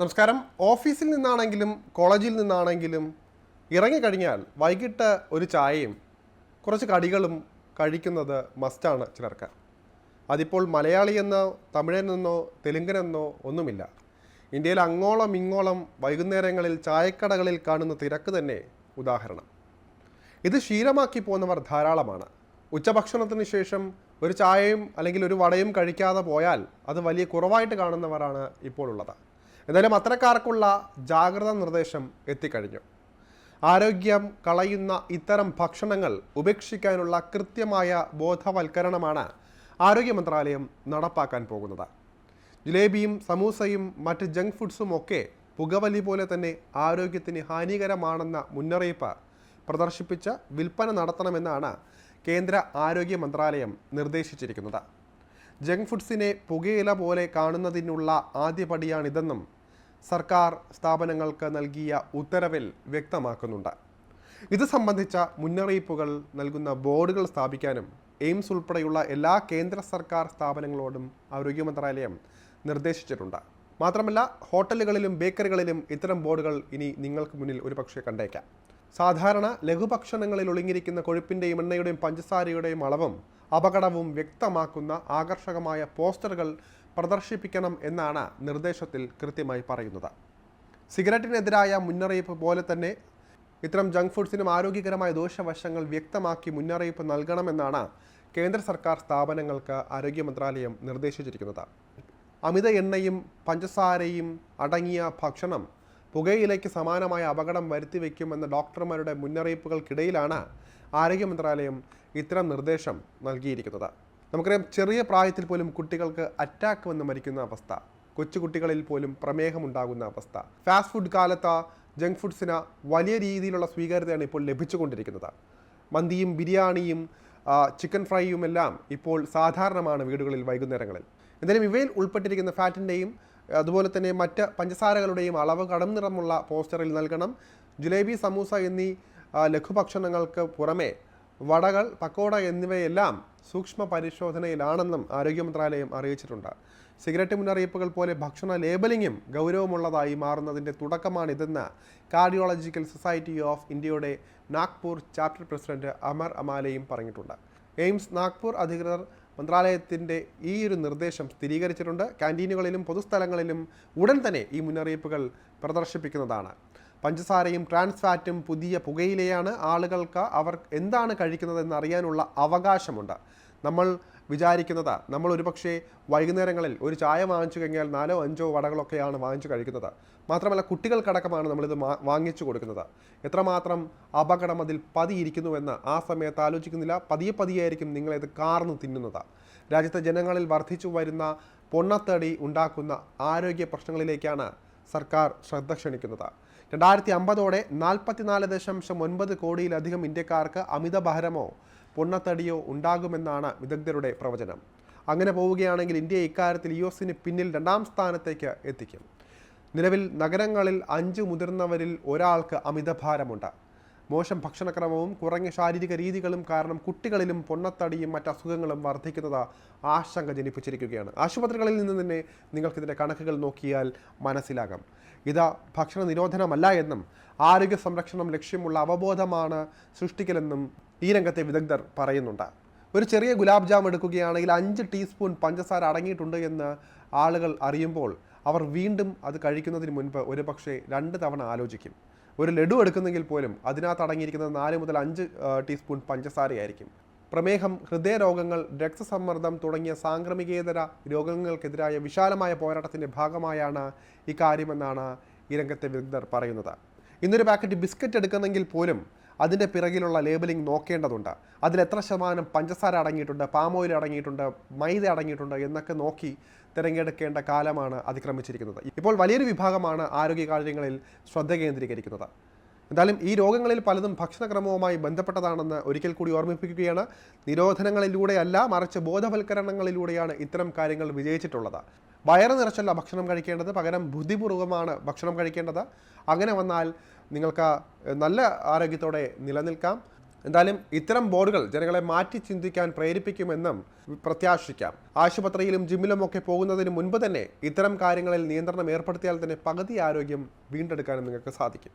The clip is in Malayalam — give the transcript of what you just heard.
നമസ്കാരം. ഓഫീസിൽ നിന്നാണെങ്കിലും കോളേജിൽ നിന്നാണെങ്കിലും ഇറങ്ങിക്കഴിഞ്ഞാൽ വൈകിട്ട് ഒരു ചായയും കുറച്ച് കടികളും കഴിക്കുന്നത് മസ്റ്റാണ് ചിലർക്ക്. അതിപ്പോൾ മലയാളിയെന്നോ തമിഴനെന്നോ തെലുങ്കനെന്നോ ഒന്നുമില്ല. ഇന്ത്യയിൽ അങ്ങോളം ഇങ്ങോളം വൈകുന്നേരങ്ങളിൽ ചായക്കടകളിൽ കാണുന്ന തിരക്ക് തന്നെ ഉദാഹരണം. ഇത് ശീലമാക്കി പോകുന്നവർ ധാരാളമാണ്. ഉച്ചഭക്ഷണത്തിന് ശേഷം ഒരു ചായയും അല്ലെങ്കിൽ ഒരു വടയും കഴിക്കാതെ പോയാൽ അത് വലിയ കുറവായിട്ട് കാണുന്നവരാണ് ഇപ്പോൾ ഉള്ളത് എന്തായാലും അത്തരക്കാർക്കുള്ള ജാഗ്രതാ നിർദ്ദേശം എത്തിക്കഴിഞ്ഞു. ആരോഗ്യം കളയുന്ന ഇത്തരം ഭക്ഷണങ്ങൾ ഉപേക്ഷിക്കാനുള്ള കൃത്യമായ ബോധവൽക്കരണമാണ് ആരോഗ്യ മന്ത്രാലയം നടപ്പാക്കാൻ പോകുന്നത്. ജിലേബിയും സമൂസയും മറ്റ് ജങ്ക് ഫുഡ്സും ഒക്കെ പുകവലി പോലെ തന്നെ ആരോഗ്യത്തിന് ഹാനികരമാണെന്ന മുന്നറിയിപ്പ് പ്രദർശിപ്പിച്ച് വിൽപ്പന നടത്തണമെന്നാണ് കേന്ദ്ര ആരോഗ്യ മന്ത്രാലയം നിർദ്ദേശിച്ചിരിക്കുന്നത്. ജങ്ക് ഫുഡ്സിനെ പുകയില പോലെ കാണുന്നതിനുള്ള ആദ്യപടിയാണിതെന്നും സർക്കാർ സ്ഥാപനങ്ങൾക്ക് നൽകിയ ഉത്തരവിൽ വ്യക്തമാക്കുന്നുണ്ട്. ഇത് സംബന്ധിച്ച മുന്നറിയിപ്പുകൾ നൽകുന്ന ബോർഡുകൾ സ്ഥാപിക്കാനും എയിംസ് ഉൾപ്പെടെയുള്ള എല്ലാ കേന്ദ്ര സർക്കാർ സ്ഥാപനങ്ങളോടും ആരോഗ്യ മന്ത്രാലയം നിർദ്ദേശിച്ചിട്ടുണ്ട്. മാത്രമല്ല ഹോട്ടലുകളിലും ബേക്കറികളിലും ഇത്തരം ബോർഡുകൾ ഇനി നിങ്ങൾക്ക് മുന്നിൽ ഒരുപക്ഷെ കണ്ടേക്കാം. സാധാരണ ലഘുഭക്ഷണങ്ങളിൽ ഒളിഞ്ഞിരിക്കുന്ന കൊഴുപ്പിന്റെയും എണ്ണയുടെയും പഞ്ചസാരയുടെയും അളവും അപകടവും വ്യക്തമാക്കുന്ന ആകർഷകമായ പോസ്റ്ററുകൾ പ്രദർശിപ്പിക്കണം എന്നാണ് നിർദ്ദേശത്തിൽ കൃത്യമായി പറയുന്നത്. സിഗരറ്റിനെതിരായ മുന്നറിയിപ്പ് പോലെ തന്നെ ഇത്തരം ജങ്ക് ഫുഡ്സിനും ആരോഗ്യകരമായ ദോഷവശങ്ങൾ വ്യക്തമാക്കി മുന്നറിയിപ്പ് നൽകണമെന്നാണ് കേന്ദ്ര സർക്കാർ സ്ഥാപനങ്ങൾക്ക് ആരോഗ്യ മന്ത്രാലയം നിർദ്ദേശിച്ചിരിക്കുന്നത്. അമിത എണ്ണയും പഞ്ചസാരയും അടങ്ങിയ ഭക്ഷണം പുകയിലേക്ക് സമാനമായ അപകടം വരുത്തിവെക്കുമെന്ന ഡോക്ടർമാരുടെ മുന്നറിയിപ്പുകൾക്കിടയിലാണ് ആരോഗ്യ മന്ത്രാലയം ഇത്തരം നിർദ്ദേശം നൽകിയിരിക്കുന്നത്. നമുക്കറിയാം ചെറിയ പ്രായത്തിൽ പോലും കുട്ടികൾക്ക് അറ്റാക്ക് വന്ന് മരിക്കുന്ന അവസ്ഥ കൊച്ചുകുട്ടികളിൽ പോലും പ്രമേഹമുണ്ടാകുന്ന അവസ്ഥ ഫാസ്റ്റ് ഫുഡ് കാലത്ത് ജങ്ക് ഫുഡ്സിന് വലിയ രീതിയിലുള്ള സ്വീകാര്യതയാണ് ഇപ്പോൾ ലഭിച്ചുകൊണ്ടിരിക്കുന്നത്. മന്തിയും ബിരിയാണിയും ചിക്കൻ ഫ്രൈയും എല്ലാം ഇപ്പോൾ സാധാരണമാണ് വീടുകളിൽ വൈകുന്നേരങ്ങളിൽ. എന്തായാലും ഇവയിൽ ഉൾപ്പെട്ടിരിക്കുന്ന ഫാറ്റിന്റെയും അതുപോലെ തന്നെ മറ്റ് പഞ്ചസാരകളുടെയും അളവ് കടം നിറമുള്ള പോസ്റ്ററിൽ നൽകണം. ജിലേബി സമൂസ എന്നീ ലഘുഭക്ഷണങ്ങൾക്ക് പുറമെ വടകൾ പക്കോട എന്നിവയെല്ലാം സൂക്ഷ്മ പരിശോധനയിലാണെന്നും ആരോഗ്യ മന്ത്രാലയം അറിയിച്ചിട്ടുണ്ട്. സിഗരറ്റ് മുന്നറിയിപ്പുകൾ പോലെ ഭക്ഷണ ലേബലിംഗും ഗൗരവമുള്ളതായി മാറുന്നതിന്റെ തുടക്കമാണിതെന്ന് കാർഡിയോളജിക്കൽ സൊസൈറ്റി ഓഫ് ഇന്ത്യയുടെ നാഗ്പൂർ ചാപ്റ്റർ പ്രസിഡന്റ് അമർ അമാലയും പറഞ്ഞിട്ടുണ്ട്. എയിംസ് നാഗ്പൂർ അധികൃതർ മന്ത്രാലയത്തിന്റെ ഈ ഒരു നിർദ്ദേശം സ്ഥിരീകരിച്ചിട്ടുണ്ട്. ക്യാന്റീനുകളിലും പൊതുസ്ഥലങ്ങളിലും ഉടൻ തന്നെ ഈ മുന്നറിയിപ്പുകൾ പ്രദർശിപ്പിക്കുന്നതാണ്. പഞ്ചസാരയും ട്രാൻസ് ഫാറ്റും പുതിയ പുകയിലയാണ് ആളുകൾക്ക് അവർ എന്താണ് കഴിക്കുന്നതെന്ന് അറിയാനുള്ള അവകാശമുണ്ട്. നമ്മൾ വിചാരിക്കുന്നത്. നമ്മൾ ഒരുപക്ഷെ വൈകുന്നേരങ്ങളിൽ ഒരു ചായ വാങ്ങിച്ചു കഴിഞ്ഞാൽ നാലോ അഞ്ചോ വടകളൊക്കെയാണ് വാങ്ങിച്ചു കഴിക്കുന്നത്. മാത്രമല്ല കുട്ടികൾക്കടക്കമാണ് നമ്മളിത് വാങ്ങിച്ചു കൊടുക്കുന്നത്. എത്രമാത്രം അപകടം അതിൽ പതിയിരിക്കുന്നുവെന്ന് ആ സമയത്ത് ആലോചിക്കുന്നില്ല. പതിയെ പതിയായിരിക്കും നിങ്ങളിത് കാർന്നു തിന്നുന്നത്. രാജ്യത്തെ ജനങ്ങളിൽ വർദ്ധിച്ചു വരുന്ന പൊണ്ണത്തടി ഉണ്ടാക്കുന്ന ആരോഗ്യ പ്രശ്നങ്ങളിലേക്കാണ് സർക്കാർ ശ്രദ്ധ ക്ഷണിക്കുന്നത്. രണ്ടായിരത്തി അമ്പതോടെ നാൽപ്പത്തിനാല് ദശാംശം ഒൻപത് കോടിയിലധികം ഇന്ത്യക്കാർക്ക് അമിതഭാരമോ പൊണ്ണത്തടിയോ ഉണ്ടാകുമെന്നാണ് വിദഗ്ധരുടെ പ്രവചനം. അങ്ങനെ പോവുകയാണെങ്കിൽ ഇന്ത്യ ഇക്കാര്യത്തിൽ യു എസിന് പിന്നിൽ രണ്ടാം സ്ഥാനത്തേക്ക് എത്തിക്കും. നിലവിൽ നഗരങ്ങളിൽ അഞ്ച് മുതിർന്നവരിൽ ഒരാൾക്ക് അമിതഭാരമുണ്ട് മോശം ഭക്ഷണക്രമവും കുറഞ്ഞ ശാരീരിക രീതികളും കാരണം കുട്ടികളിലും പൊണ്ണത്തടിയും മറ്റ് അസുഖങ്ങളും വർദ്ധിക്കുന്നത് ആശങ്ക ജനിപ്പിച്ചിരിക്കുകയാണ്. ആശുപത്രികളിൽ നിന്ന് തന്നെ നിങ്ങൾക്കിതിന്റെ കണക്കുകൾ നോക്കിയാൽ മനസ്സിലാകാം. ഇത് ഭക്ഷണ നിരോധനമല്ല എന്നും ആരോഗ്യ സംരക്ഷണം ലക്ഷ്യമുള്ള അവബോധമാണ് സൃഷ്ടിക്കലെന്നും ഈ രംഗത്തെ വിദഗ്ധർ പറയുന്നുണ്ട്. ഒരു ചെറിയ ഗുലാബ് ജാം എടുക്കുകയാണെങ്കിൽ അഞ്ച് ടീസ്പൂൺ പഞ്ചസാര അടങ്ങിയിട്ടുണ്ട് എന്ന് ആളുകൾ അറിയുമ്പോൾ അവർ വീണ്ടും അത് കഴിക്കുന്നതിന് മുൻപ് ഒരുപക്ഷെ രണ്ട് തവണ ആലോചിക്കും. ഒരു ലഡു എടുക്കുന്നെങ്കിൽ പോലും അതിനകത്ത് അടങ്ങിയിരിക്കുന്നത് നാല് മുതൽ അഞ്ച് ടീസ്പൂൺ പഞ്ചസാരയായിരിക്കും. പ്രമേഹം ഹൃദയരോഗങ്ങൾ രക്തസമ്മർദ്ദം തുടങ്ങിയ സാംക്രമികേതര രോഗങ്ങൾക്കെതിരായ വിശാലമായ പോരാട്ടത്തിന്റെ ഭാഗമായാണ് ഇക്കാര്യമെന്നാണ് ഈ രംഗത്തെ വിദഗ്ധർ പറയുന്നത്. ഇന്നൊരു പാക്കറ്റ് ബിസ്ക്കറ്റ് എടുക്കുന്നെങ്കിൽ പോലും അതിന്റെ പിറകിലുള്ള ലേബലിംഗ് നോക്കേണ്ടതുണ്ട്. അതിൽ എത്ര ശതമാനം പഞ്ചസാര അടങ്ങിയിട്ടുണ്ട് പാം ഓയിൽ അടങ്ങിയിട്ടുണ്ട് മൈദ അടങ്ങിയിട്ടുണ്ട് എന്നൊക്കെ നോക്കി തിരഞ്ഞെടുക്കേണ്ട കാലമാണ് അതിക്രമിച്ചിരിക്കുന്നത്. ഇപ്പോൾ വലിയൊരു വിഭാഗമാണ് ആരോഗ്യകാര്യങ്ങളിൽ ശ്രദ്ധ കേന്ദ്രീകരിക്കുന്നത്. എന്തായാലും ഈ രോഗങ്ങളിൽ പലതും ഭക്ഷണക്രമവുമായി ബന്ധപ്പെട്ടതാണെന്ന് ഒരിക്കൽ കൂടി ഓർമ്മിപ്പിക്കുകയാണ്. നിരോധനങ്ങളിലൂടെയല്ല മറിച്ച് ബോധവൽക്കരണങ്ങളിലൂടെയാണ് ഇത്തരം കാര്യങ്ങൾ വിജയിച്ചിട്ടുള്ളത്. വയറ് നിറച്ചല്ല ഭക്ഷണം കഴിക്കേണ്ടത് പകരം ബുദ്ധിപൂർവമാണ് ഭക്ഷണം കഴിക്കേണ്ടത്. അങ്ങനെ വന്നാൽ നിങ്ങൾക്ക് നല്ല ആരോഗ്യത്തോടെ നിലനിൽക്കാം. എന്തായാലും ഇത്തരം ബോർഡുകൾ ജനങ്ങളെ മാറ്റി ചിന്തിക്കാൻ പ്രേരിപ്പിക്കുമെന്നും പ്രത്യാശിക്കാം. ആശുപത്രിയിലും ജിമ്മിലും ഒക്കെ പോകുന്നതിന് മുൻപ് തന്നെ ഇത്തരം കാര്യങ്ങളിൽ നിയന്ത്രണം ഏർപ്പെടുത്തിയാൽ തന്നെ പകുതി ആരോഗ്യം വീണ്ടെടുക്കാനും നിങ്ങൾക്ക് സാധിക്കും.